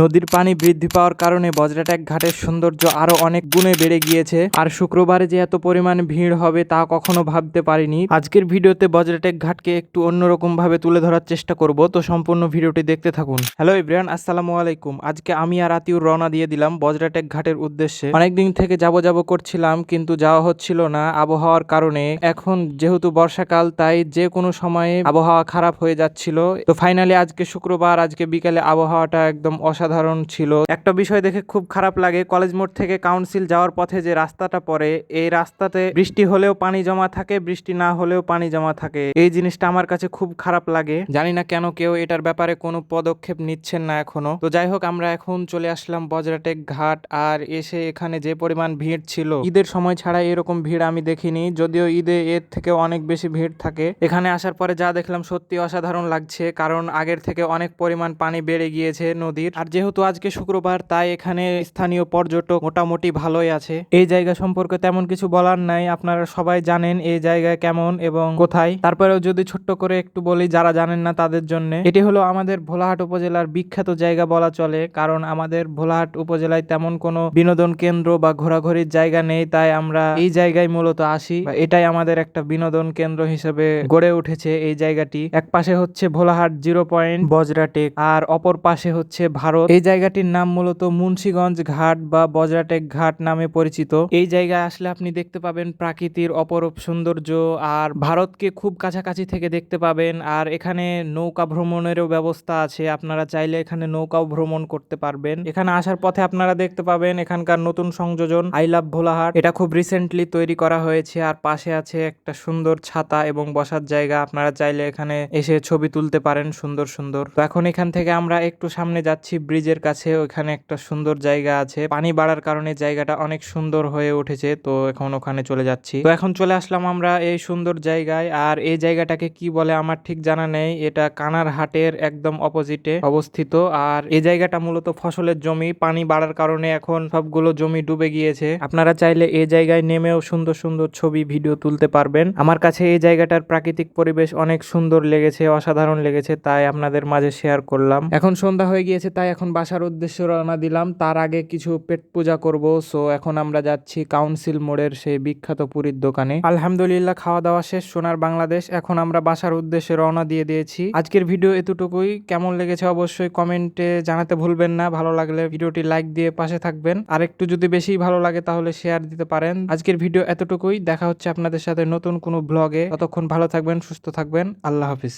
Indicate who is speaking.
Speaker 1: নদীর পানি বৃদ্ধি পাওয়ার কারণে বজ্রাটেক ঘাটের সৌন্দর্য আরও অনেক গুণে বেড়ে গিয়েছে। আর শুক্রবারে যে এত পরিমাণ ভিড় হবে তা কখনো ভাবতে পারিনি। আজকের ভিডিওতে বজ্রাটেক ঘাটকে একটু অন্যরকম ভাবে তুলে ধরার চেষ্টা করব, তো সম্পূর্ণ ভিডিওটি দেখতে থাকুন। হ্যালো ইব্রান আসসালামু আলাইকুম। আজকে আমি আর আতিউর রওনা দিয়ে দিলাম বজ্রাটেক ঘাটের উদ্দেশ্যে। অনেকদিন থেকে যাব যাব করছিলাম, কিন্তু যাওয়া হচ্ছিল না আবহাওয়ার কারণে। এখন যেহেতু বর্ষাকাল, তাই যে কোনো সময়ে আবহাওয়া খারাপ হয়ে যাচ্ছিল। তো ফাইনালি আজকে শুক্রবার, আজকে বিকালে আবহাওয়াটা একদম অসাধারণ ছিল। একটা বিষয় দেখে খুব খারাপ লাগে, কলেজ মোড় থেকে কাউন্সিল যাওয়ার পথে যে রাস্তাটা পড়ে, এই রাস্তাতে বৃষ্টি হলেও পানি জমা থাকে, বৃষ্টি না হলেও পানি জমা থাকে। এই জিনিসটা আমার কাছে খুব খারাপ লাগে। জানি না কেন কেউ এটার ব্যাপারে কোনো পদক্ষেপ নিচ্ছেন না এখনও। তো যাই হোক, আমরা এখন চলে আসলাম বজরাটেক ঘাট, আর এসে এখানে যে পরিমাণ ভিড় ছিল, ঈদের সময় ছাড়া এরকম ভিড় আমি দেখিনি, যদিও ঈদে এর থেকে অনেক বেশি ভিড় থাকে। এখানে আসার পরে যা দেখলাম সত্যি অসাধারণ লাগছে, কারণ আগের থেকে অনেক পরিমাণ পানি বেড়ে গিয়েছে নদীর। আর যেহেতু আজকে শুক্রবার, তাই এখানে স্থানীয় পর্যটক মোটামুটি ভালোই আছে। এই জায়গা সম্পর্কে তেমন কিছু বলার নাই, আপনারা সবাই জানেন এই জায়গায় কেমন এবং কোথায়। তারপরেও যদি ছোট্ট করে একটু বলি, যারা জানেন না তাদের জন্য, এটি হলো আমাদের ভোলাহাট উপজেলার বিখ্যাত জায়গা বলা চলে, কারণ আমাদের ভোলাহাট উপজেলায় তেমন কোনো বিনোদন কেন্দ্র বা ঘোরাঘুরির জায়গা নেই, তাই আমরা এই জায়গায় মূলত আসি এটাই আমাদের একটা বিনোদন কেন্দ্র হিসেবে গড়ে উঠেছে এই জায়গাটি। এক পাশে হচ্ছে ভোলাহাট জিরো পয়েন্ট, বজরাটেক, আর অপর পাশে হচ্ছে ভারত। এই জায়গাটির নাম মূলত মুন্সিগঞ্জ ঘাট বা বজরাটেক ঘাট নামে পরিচিত। এই জায়গায় আসলে আপনি দেখতে পাবেন প্রাকৃতির অপরূপ সৌন্দর্য আর ভারতকে খুব কাছাকাছি থেকে দেখতে পাবেন। আর এখানে নৌকা ভ্রমণেরও ব্যবস্থা আছে। আপনারা চাইলে এখানে নৌকাও ভ্রমণ করতে পারবেন। এখানে আসার পথে আপনারা দেখতে পাবেন এখানকার নতুন সংযোজন, আই লাভ ভোলাহাট। এটা খুব রিসেন্টলি তৈরি করা হয়েছে আর পাশে আছে একটা সুন্দর ছাতা এবং বসার জায়গা। আপনারা চাইলে এখানে এসে ছবি তুলতে পারেন সুন্দর সুন্দর। তো এখন এখান থেকে আমরা একটু সামনে যাচ্ছি ব্রিজের কাছে ওখানে একটা সুন্দর জায়গা আছে। পানি বাড়ার কারণে জায়গাটা অনেক সুন্দর হয়ে উঠেছে, তো এখন ওখানে চলে যাচ্ছি। তো এখন চলে আসলাম আমরা এই সুন্দর জায়গায়, আর এই জায়গাটাকে কি বলে আমার ঠিক জানা নেই। এটা কানার হাটের একদম অপোজিটে অবস্থিত, আর এই জায়গাটা মূলত ফসলের জমি। পানি বাড়ার কারণে এখন সবগুলো জমি ডুবে গিয়েছে। আপনারা চাইলে এই জায়গায় নেমেও সুন্দর সুন্দর ছবি ভিডিও তুলতে পারবেন। আমার কাছে এই জায়গাটার প্রাকৃতিক পরিবেশ অনেক সুন্দর লেগেছে, অসাধারণ লেগেছে, তাই আপনাদের মাঝে শেয়ার করলাম। এখন সন্ধ্যা হয়ে গিয়েছে, তাই এখন বাসার উদ্দেশ্যে রওনা দিলাম। তার আগে কিছু পেট পূজা করব। সো এখন আমরা যাচ্ছি কাউন্সিল মোড়ের সেই বিখ্যাত পুরীর দোকানে। আলহামদুলিল্লাহ খাওয়া দাওয়া শেষ, সোনার বাংলাদেশ। এখন আমরা বাসার উদ্দেশ্যে রওনা দিয়ে দিয়েছি। আজকের ভিডিও এতটুকুই। কেমন লেগেছে অবশ্যই কমেন্টে জানাতে ভুলবেন না। ভালো লাগলে ভিডিওটি লাইক দিয়ে পাশে থাকবেন। আর একটু যদি বেশি ভালো লাগে, তাহলে শেয়ার দিতে পারেন। আজকের ভিডিও এতটুকুই। দেখা হচ্ছে আপনাদের সাথে নতুন কোনো ব্লগে ততক্ষণ ভালো থাকবেন, সুস্থ থাকবেন। আল্লাহ হাফিজ।